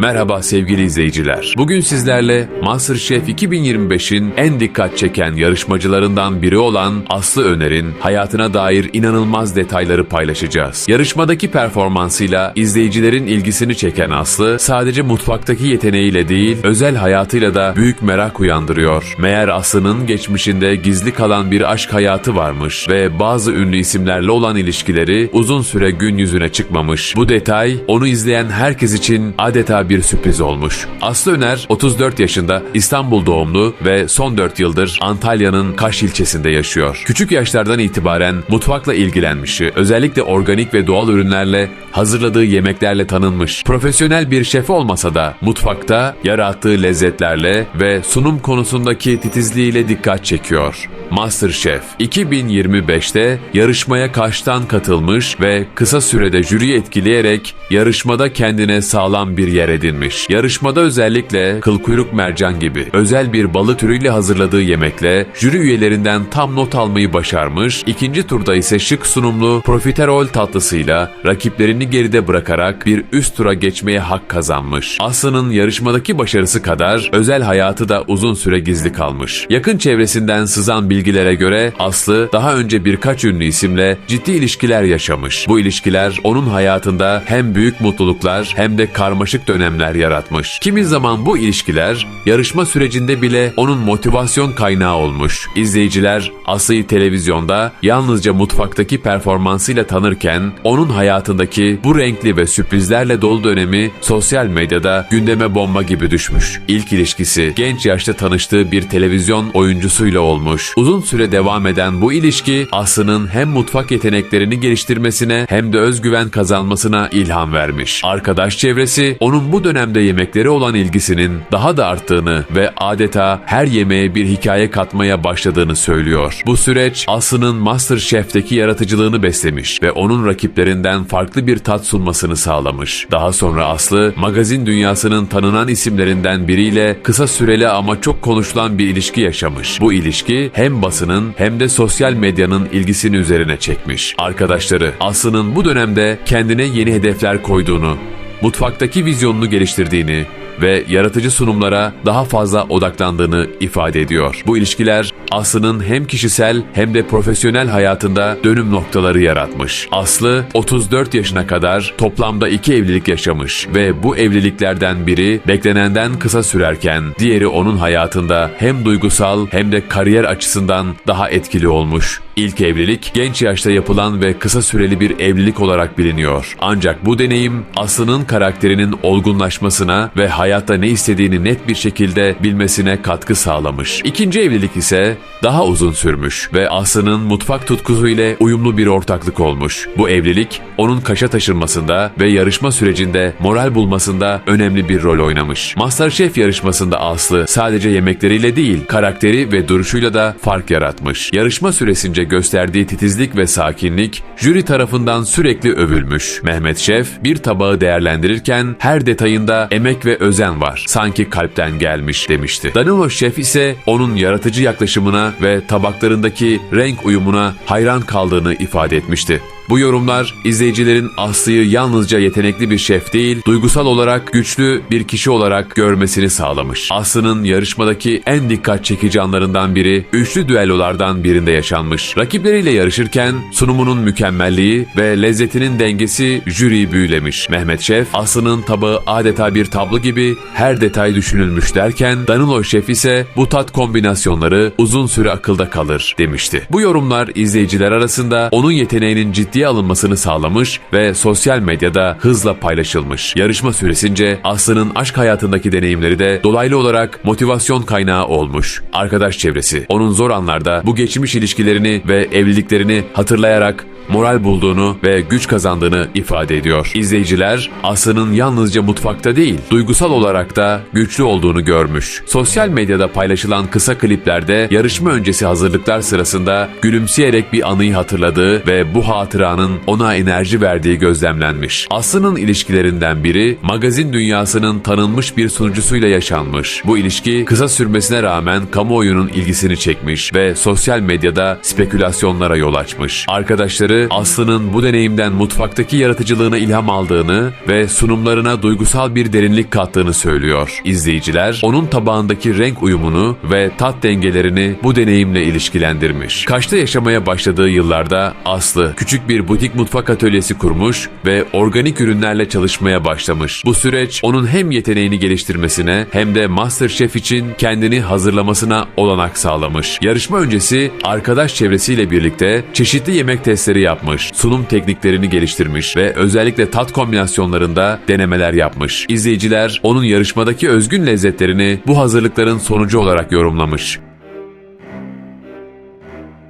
Merhaba sevgili izleyiciler. Bugün sizlerle MasterChef 2025'in en dikkat çeken yarışmacılarından biri olan Aslı Öner'in hayatına dair inanılmaz detayları paylaşacağız. Yarışmadaki performansıyla izleyicilerin ilgisini çeken Aslı sadece mutfaktaki yeteneğiyle değil, özel hayatıyla da büyük merak uyandırıyor. Meğer Aslı'nın geçmişinde gizli kalan bir aşk hayatı varmış ve bazı ünlü isimlerle olan ilişkileri uzun süre gün yüzüne çıkmamış. Bu detay onu izleyen herkes için adeta bir sürpriz olmuş. Aslı Öner 34 yaşında İstanbul doğumlu ve son 4 yıldır Antalya'nın Kaş ilçesinde yaşıyor. Küçük yaşlardan itibaren mutfakla ilgilenmişi, özellikle organik ve doğal ürünlerle hazırladığı yemeklerle tanınmış. Profesyonel bir şef olmasa da mutfakta yarattığı lezzetlerle ve sunum konusundaki titizliğiyle dikkat çekiyor. MasterChef 2025'te yarışmaya kaçtan katılmış ve kısa sürede jüriyi etkileyerek yarışmada kendine sağlam bir yer edinmiş. Yarışmada özellikle kıl kuyruk mercan gibi özel bir balık türüyle hazırladığı yemekle jüri üyelerinden tam not almayı başarmış. İkinci turda ise şık sunumlu profiterol tatlısıyla rakiplerini geride bırakarak bir üst tura geçmeye hak kazanmış. Aslı'nın yarışmadaki başarısı kadar özel hayatı da uzun süre gizli kalmış. Yakın çevresinden sızan bilgilere göre Aslı daha önce birkaç ünlü isimle ciddi ilişkiler yaşamış. Bu ilişkiler onun hayatında hem büyük mutluluklar hem de karmaşık dönemler yaratmış. Kimi zaman bu ilişkiler yarışma sürecinde bile onun motivasyon kaynağı olmuş. İzleyiciler Aslı'yı televizyonda yalnızca mutfaktaki performansıyla tanırken onun hayatındaki bu renkli ve sürprizlerle dolu dönemi sosyal medyada gündeme bomba gibi düşmüş. İlk ilişkisi genç yaşta tanıştığı bir televizyon oyuncusuyla olmuş. Uzun süre devam eden bu ilişki Aslı'nın hem mutfak yeteneklerini geliştirmesine hem de özgüven kazanmasına ilham vermiş. Arkadaş çevresi onun bu dönemde yemeklere olan ilgisinin daha da arttığını ve adeta her yemeğe bir hikaye katmaya başladığını söylüyor. Bu süreç Aslı'nın MasterChef'teki yaratıcılığını beslemiş ve onun rakiplerinden farklı bir tat sunmasını sağlamış. Daha sonra Aslı, magazin dünyasının tanınan isimlerinden biriyle kısa süreli ama çok konuşulan bir ilişki yaşamış. Bu ilişki hem basının hem de sosyal medyanın ilgisini üzerine çekmiş. Arkadaşları Aslı'nın bu dönemde kendine yeni hedefler koyduğunu, mutfaktaki vizyonunu geliştirdiğini ve yaratıcı sunumlara daha fazla odaklandığını ifade ediyor. Bu ilişkiler Aslı'nın hem kişisel hem de profesyonel hayatında dönüm noktaları yaratmış. Aslı 34 yaşına kadar toplamda iki evlilik yaşamış ve bu evliliklerden biri beklenenden kısa sürerken diğeri onun hayatında hem duygusal hem de kariyer açısından daha etkili olmuş. İlk evlilik genç yaşta yapılan ve kısa süreli bir evlilik olarak biliniyor. Ancak bu deneyim Aslı'nın karakterinin olgunlaşmasına ve hayatta ne istediğini net bir şekilde bilmesine katkı sağlamış. İkinci evlilik ise daha uzun sürmüş ve Aslı'nın mutfak tutkusu ile uyumlu bir ortaklık olmuş. Bu evlilik onun kaşa taşınmasında ve yarışma sürecinde moral bulmasında önemli bir rol oynamış. MasterChef yarışmasında Aslı sadece yemekleriyle değil, karakteri ve duruşuyla da fark yaratmış. Yarışma süresince gösterdiği titizlik ve sakinlik jüri tarafından sürekli övülmüş. Mehmet Şef bir tabağı değerlendirirken her detayında emek ve özen var. Sanki kalpten gelmiş demişti. Danilo Şef ise onun yaratıcı yaklaşımına ve tabaklarındaki renk uyumuna hayran kaldığını ifade etmişti. Bu yorumlar izleyicilerin Aslı'yı yalnızca yetenekli bir şef değil, duygusal olarak güçlü bir kişi olarak görmesini sağlamış. Aslı'nın yarışmadaki en dikkat çekici anlarından biri üçlü düellolardan birinde yaşanmış. Rakipleriyle yarışırken sunumunun mükemmelliği ve lezzetinin dengesi jüriyi büyülemiş. Mehmet Şef, Aslı'nın tabağı adeta bir tablo gibi her detay düşünülmüş derken Danilo Şef ise bu tat kombinasyonları uzun süre akılda kalır demişti. Bu yorumlar izleyiciler arasında onun yeteneğinin ciddi ciddiye alınmasını sağlamış ve sosyal medyada hızla paylaşılmış. Yarışma süresince Aslı'nın aşk hayatındaki deneyimleri de dolaylı olarak motivasyon kaynağı olmuş. Arkadaş çevresi onun zor anlarda bu geçmiş ilişkilerini ve evliliklerini hatırlayarak moral bulduğunu ve güç kazandığını ifade ediyor. İzleyiciler Aslı'nın yalnızca mutfakta değil, duygusal olarak da güçlü olduğunu görmüş. Sosyal medyada paylaşılan kısa kliplerde yarışma öncesi hazırlıklar sırasında gülümseyerek bir anıyı hatırladığı ve bu hatıranın ona enerji verdiği gözlemlenmiş. Aslı'nın ilişkilerinden biri magazin dünyasının tanınmış bir sunucusuyla yaşanmış. Bu ilişki kısa sürmesine rağmen kamuoyunun ilgisini çekmiş ve sosyal medyada spekülasyonlara yol açmış. Arkadaşları Aslı'nın bu deneyimden mutfaktaki yaratıcılığına ilham aldığını ve sunumlarına duygusal bir derinlik kattığını söylüyor. İzleyiciler onun tabağındaki renk uyumunu ve tat dengelerini bu deneyimle ilişkilendirmiş. Kaş'ta yaşamaya başladığı yıllarda Aslı küçük bir butik mutfak atölyesi kurmuş ve organik ürünlerle çalışmaya başlamış. Bu süreç onun hem yeteneğini geliştirmesine hem de MasterChef için kendini hazırlamasına olanak sağlamış. Yarışma öncesi arkadaş çevresiyle birlikte çeşitli yemek testleri yapmış, sunum tekniklerini geliştirmiş ve özellikle tat kombinasyonlarında denemeler yapmış. İzleyiciler onun yarışmadaki özgün lezzetlerini bu hazırlıkların sonucu olarak yorumlamış.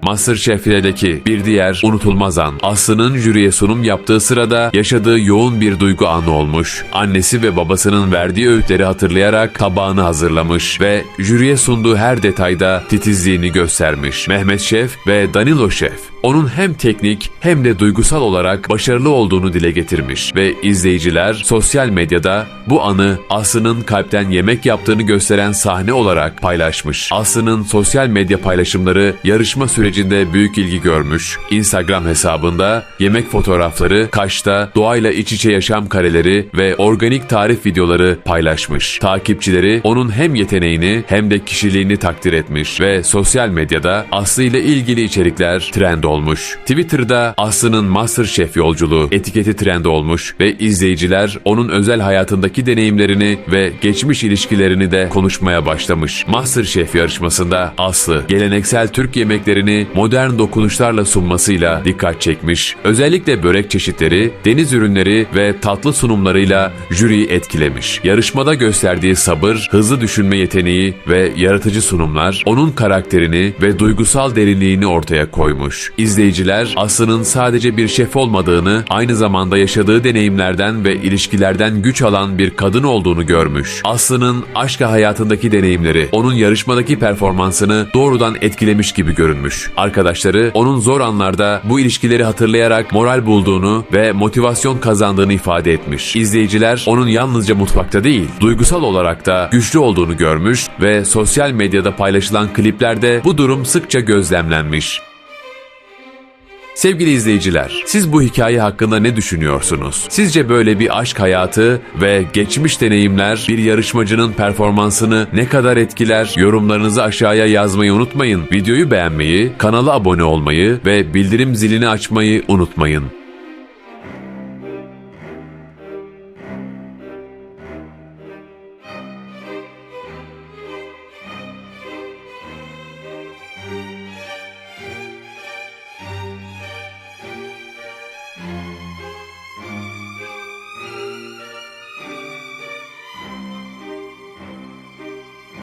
Masterchef filedeki bir diğer unutulmaz an Aslı'nın jüriye sunum yaptığı sırada yaşadığı yoğun bir duygu anı olmuş. Annesi ve babasının verdiği öğütleri hatırlayarak tabağını hazırlamış ve jüriye sunduğu her detayda titizliğini göstermiş. Mehmet Şef ve Danilo Şef onun hem teknik hem de duygusal olarak başarılı olduğunu dile getirmiş ve izleyiciler sosyal medyada bu anı Aslı'nın kalpten yemek yaptığını gösteren sahne olarak paylaşmış. Aslı'nın sosyal medya paylaşımları yarışma sürecinde büyük ilgi görmüş. Instagram hesabında yemek fotoğrafları, Kaş'ta doğayla iç içe yaşam kareleri ve organik tarif videoları paylaşmış. Takipçileri onun hem yeteneğini hem de kişiliğini takdir etmiş ve sosyal medyada Aslı ile ilgili içerikler trend olmuş. Twitter'da Aslı'nın MasterChef yolculuğu etiketi trend olmuş ve izleyiciler onun özel hayatındaki deneyimlerini ve geçmiş ilişkilerini de konuşmaya başlamış. MasterChef yarışmasında Aslı geleneksel Türk yemeklerini modern dokunuşlarla sunmasıyla dikkat çekmiş. Özellikle börek çeşitleri, deniz ürünleri ve tatlı sunumlarıyla jüriyi etkilemiş. Yarışmada gösterdiği sabır, hızlı düşünme yeteneği ve yaratıcı sunumlar onun karakterini ve duygusal derinliğini ortaya koymuş. İzleyiciler Aslı'nın sadece bir şef olmadığını, aynı zamanda yaşadığı deneyimlerden ve ilişkilerden güç alan bir kadın olduğunu görmüş. Aslı'nın aşk hayatındaki deneyimleri onun yarışmadaki performansını doğrudan etkilemiş gibi görünmüş. Arkadaşları onun zor anlarda bu ilişkileri hatırlayarak moral bulduğunu ve motivasyon kazandığını ifade etmiş. İzleyiciler onun yalnızca mutfakta değil, duygusal olarak da güçlü olduğunu görmüş ve sosyal medyada paylaşılan kliplerde bu durum sıkça gözlemlenmiş. Sevgili izleyiciler, siz bu hikaye hakkında ne düşünüyorsunuz? Sizce böyle bir aşk hayatı ve geçmiş deneyimler bir yarışmacının performansını ne kadar etkiler? Yorumlarınızı aşağıya yazmayı unutmayın. Videoyu beğenmeyi, kanala abone olmayı ve bildirim zilini açmayı unutmayın.